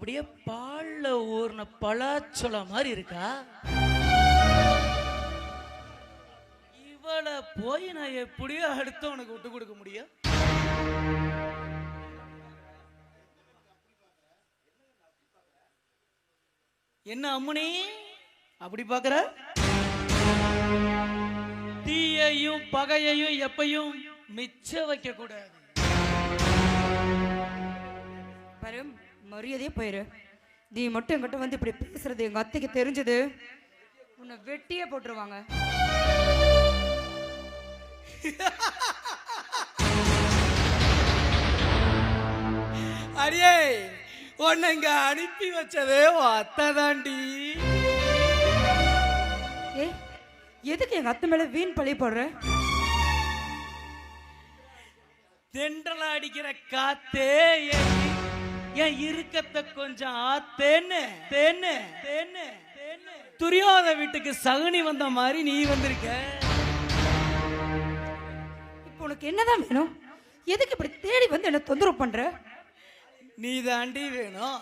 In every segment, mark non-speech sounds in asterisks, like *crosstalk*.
அப்படியே பால்ல ஊர்ன பலாச்சொல மாதிரி இருக்கா? இவளை போய் நான் எப்படியோ அடுத்தவனுக்கு விட்டு கொடுக்க முடியும். என்ன அம்முனி? அப்படி பாக்குற தீயையும் பகையையும் எப்பையும் மிச்ச வைக்க கூடாது. மரியாதையே போயிரு. நீ மட்டும் என்கிட்ட வந்து இப்படி பேசுறது எங்க அத்தைக்கு தெரிஞ்சது உன்னை வெட்டியே போட்டுருவாங்க. *laughs* அடியே உன்னை இங்க அனுப்பி வச்சதே அத்தை தாண்டி. ஏ எதுக்கு எங்க அத்தை மேல வீண் பழி போடுற? தென்றல அடிக்கிற காத்தே என் என் இருக்கத்தை கொஞ்சம் ஆத்தேன்னு. தேன்னு. தேன்னு. தேன்னு. துரியோத வீட்டுக்கு சகுனி வந்த மாதிரி நீ வந்திருக்க. இப்போ உனக்கு என்னதான் வேணும்? எதுக்கு இப்படி தேடி வந்து என்ன தொந்தரவு பண்ற? நீ தாண்டி வேணும்.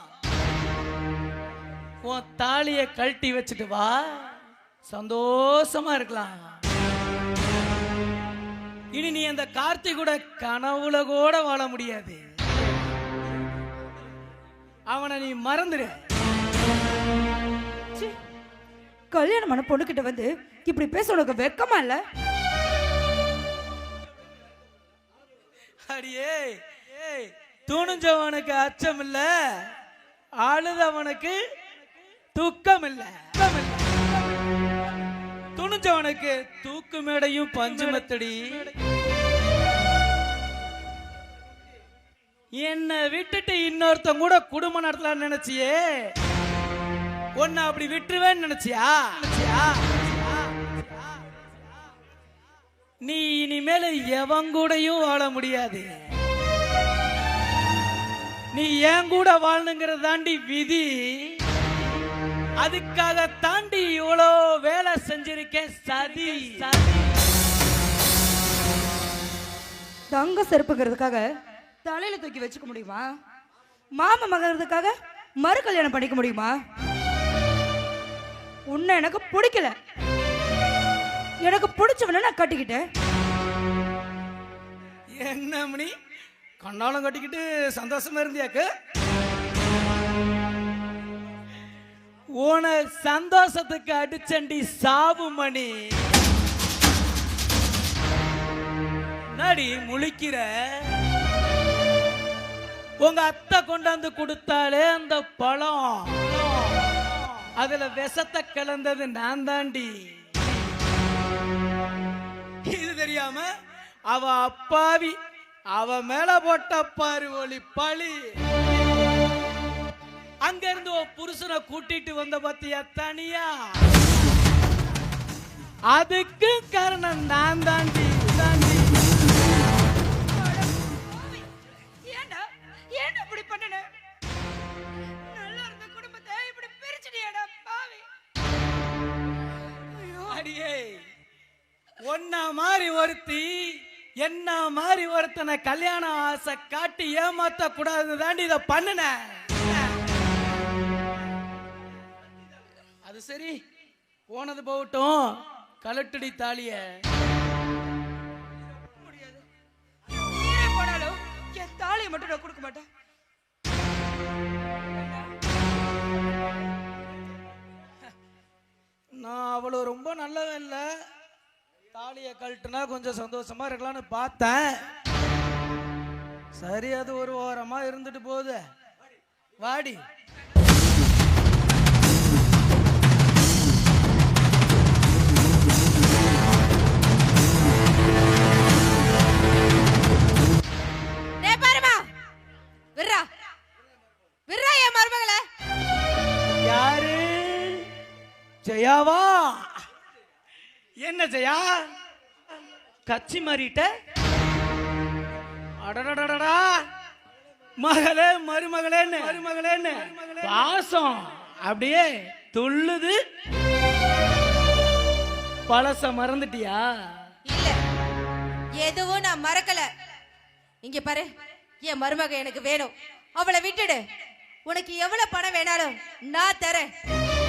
உன் தாலிய கழட்டி வச்சுட்டு வா. சந்தோஷமா இருக்கலாம். இனி நீ அந்த கார்த்தி கூட கனவுல கூட வாழ முடியாது. அவனை நீ மறந்துடு கல்யாணமான பொண்ணுகிட்ட வந்து இப்படி பேச உனக்கு வெக்கமா இல்ல? அடியே ஏய் துணிஞ்சவனுக்கு அச்சம் இல்ல அழுதவனுக்கு துக்கம் இல்ல. துக்கம் இல்ல. துணிஞ்சவனுக்கு தூக்கு மேடையும் பஞ்சுமத்தடி என்னை விட்டுட்டு இன்னொருத்தன் கூட குடும்பம் நடத்தலாம்னு நினைச்சியே? உன்னை அப்படி விட்டுருவேன்னு நினைச்சியா? நீ இனிமேல எவன் கூடயும் வாழ முடியாது. நீ என் கூட வாழணுங்கிறத தாண்டி விதி. அதுக்காக தாண்டி இவ்வளோ வேலை செஞ்சிருக்கேன் சதி சதி. தங்க செருப்புங்கிறதுக்காக தலையில தூக்கி வச்சுக்க முடியுமா? மாமன் மகங்கிறதுக்காக மறு கல்யாணம் பண்ணிக்க முடியுமா? உன்னை எனக்கு பிடிக்கல. எனக்கு பிடிச்சவன நான் கட்டிக்கிட்டேன். என்ன மணி? கண்ணாலம் கட்டிக்கிட்டு சந்தோஷமா இருந்தியாக்கு? உன சந்தோஷத்துக்கு அடிச்சண்டி சாவு மணி. நடி முழிக்கிற? உங்க அத்தை கொண்டாந்து கொடுத்தாலே அந்த பழம். அதுல விஷத்தை கலந்தது நான் தாண்டி. இது தெரியாம அவ அப்பாவி அவ மேல போட்ட பாரு ஒளி பழி. அங்க இருந்து புருஷனை கூட்டிட்டு வந்த பத்தியா தனியா? அதுக்கு காரணம் நான் தாண்டி. ஒன்ன மாதிரி ஒருத்தி என்ன மாதிரி ஒருத்தனை கல்யாண ஆசை காட்டி ஏமாத்த கூடாது தாண்டி இதை பண்ணுன. அது சரி போனது போகட்டும் கலட்டுடி தாலிய. முடியாது போனாலும் தாலியை மட்டும் நான் கொடுக்க மாட்டேன். தாலியை கழட்டுனா கொஞ்சம் சந்தோஷமா இருக்கலாம்னு பார்த்தேன். சரி அது ஒரு ஓரமா இருந்துட்டு போகுது. வாடி. யாரு? ஜெயாவா? என்ன ஜெயா? கச்சி மாறிட்ட. அடடடடடா. மகளே மருமகளேன்னு. மருமகளேன்னு. பாசம் அப்படியே துள்ளுது. பழச மறந்துட்டியா? இல்ல. எதுவும் நான் மறக்கல. இங்க பாரு. என் மருமக எனக்கு வேணும். அவளை விட்டுடு. உனக்கு எவ்வளவு பணம் வேணாலும் நான் தரேன்.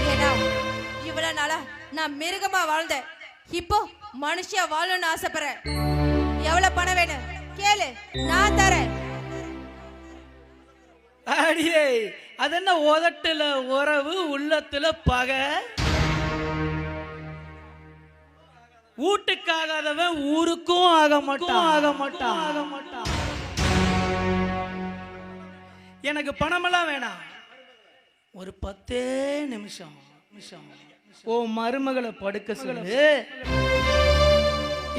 ஏன்னா இவ்வளவு நாளா நான் மிருகமா வாழ்ந்தேன். இப்போ மனுஷியா வாழணும்னு ஆசைப்படுறேன். எவ்வளவு பணம் வேணும்? கேளு. நான் தரேன். அடியே அது என்ன உதட்டுல உறவு உள்ளத்துல பகை? வீட்டுக்காகாதவன் ஊருக்கும் ஆக மாட்டான். ஆக மாட்டான். ஆக மாட்டான். எனக்கு பணமெல்லாம் வேணாம். ஒரு பத்தே நிமிஷம் நிமிஷம். ஓ மருமகளை படுக்க சொல்லு.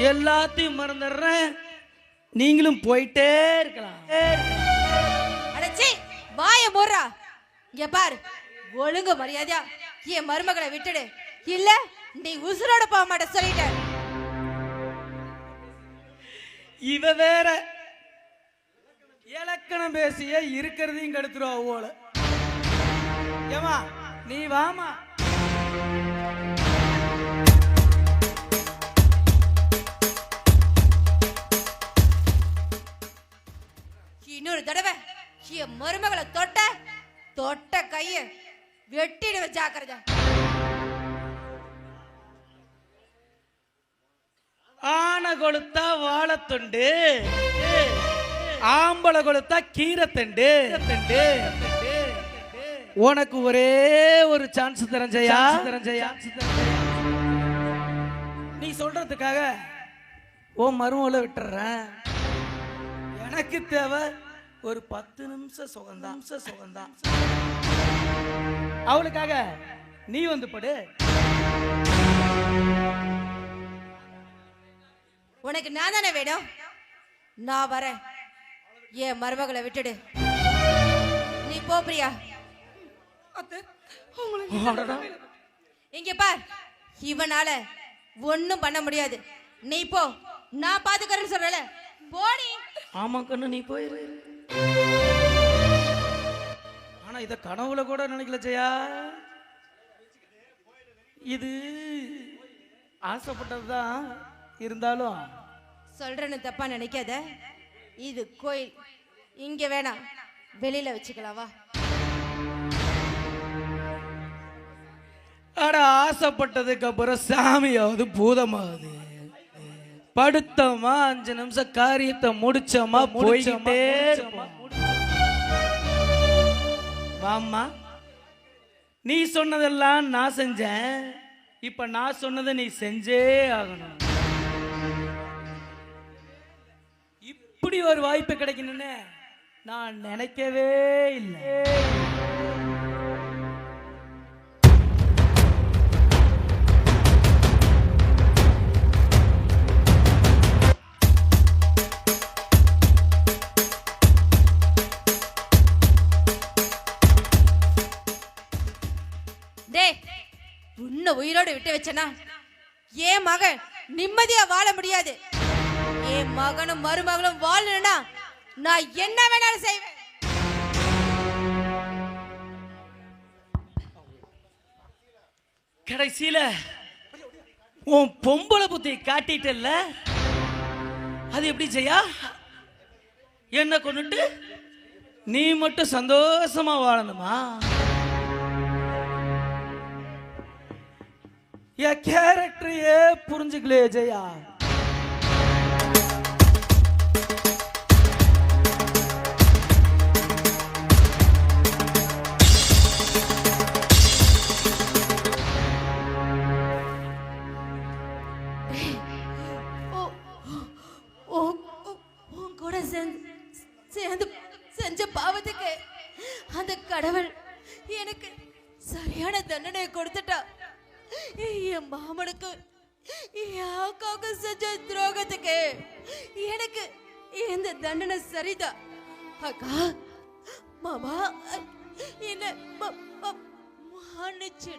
எல்லாத்தையும் மறந்துடுறேன். நீங்களும் போயிட்டே இருக்கலாம். வாய போடுறா இங்க பாரு ஒழுங்கு மரியாதையா என் மருமகளை விட்டுடு. இல்ல நீ உசுரோட போக மாட்ட சொல்லிட்டேன் இவ வேற இலக்கணம் பேசிய இருக்கிறதையும் கெடுத்துருவா ஓல. ஏமா நீ வாமா இன்னொரு தடவை என் மருமகளை தொட்ட தொட்ட கைய வெட்டிடுவேன் ஜாக்கிரதை. ஆனை கொளுத்தா வாழத்துண்டு ஆம்பளை கொளுத்தா கீரைத்தண்டு தண்டு உனக்கு ஒரே ஒரு சான்ஸ் தரேன் ஜெயா. நீ சொல்றதுக்காக ஓ மருமகளை விட்டுறேன். எனக்கு தேவை ஒரு பத்து நிமிஷம் சுகந்தான் நிமிஷம் சுகந்தான் அவளுக்காக நீ வந்து படு. உனக்கு நான் தானே வேணும்? நான் வரேன். என் மருமகளை விட்டுடு. நீ போ பிரியா. இங்க பார். இவனால ஒண்ணும் பண்ண முடியாது. நீ போ. நான் பாத்துக்கறேன்னு சொல்றல போடி. ஆமா கண்ணு நீ போயிரு. ஆனா இத கனவுல கூட நினைக்கல ஜெயா. இது ஆசைப்பட்டதுதான் இருந்தாலும். சொல்றேன்னு தப்பா நினைக்காத. இது கோயில். இங்க வேணாம். வெளியில வச்சுக்கலாம் அட ஆசைப்பட்டதுக்கு அப்புறம் சாமியாவது பூதமாகுது. படுத்தோமா அஞ்சு நிமிஷம் காரியத்தை முடிச்சோமா இருப்போம். வாம்மா நீ சொன்னதெல்லாம் நான் செஞ்சேன். இப்ப நான் சொன்னதை நீ செஞ்சே ஆகணும். இப்படி ஒரு வாய்ப்பு கிடைக்கணும்னு நான் நினைக்கவே இல்லை. உயிரோடு விட்டு வச்சனா? என் மகன்? நிம்மதியா வாழ முடியாது. என் மகனும் மருமகளும் வாழணும்னா நான் என்ன வேணாலும் செய்வேன். கடைசியில உன் பொம்பளை புத்தி காட்டிட்டல்ல? அது எப்படி ஜெயா? என்ன கொண்டுட்டு நீ மட்டும் சந்தோஷமா வாழணுமா? என் கேரக்டரையே புரிஞ்சுக்கலையே ஜெயா. என் மாமனுக்கு என் அக்காவுக்கு செஞ்ச துரோகத்துக்கு எனக்கு இந்த தண்டனை சரிதா? அக்கா மாமா என்ன மன்னிச்சு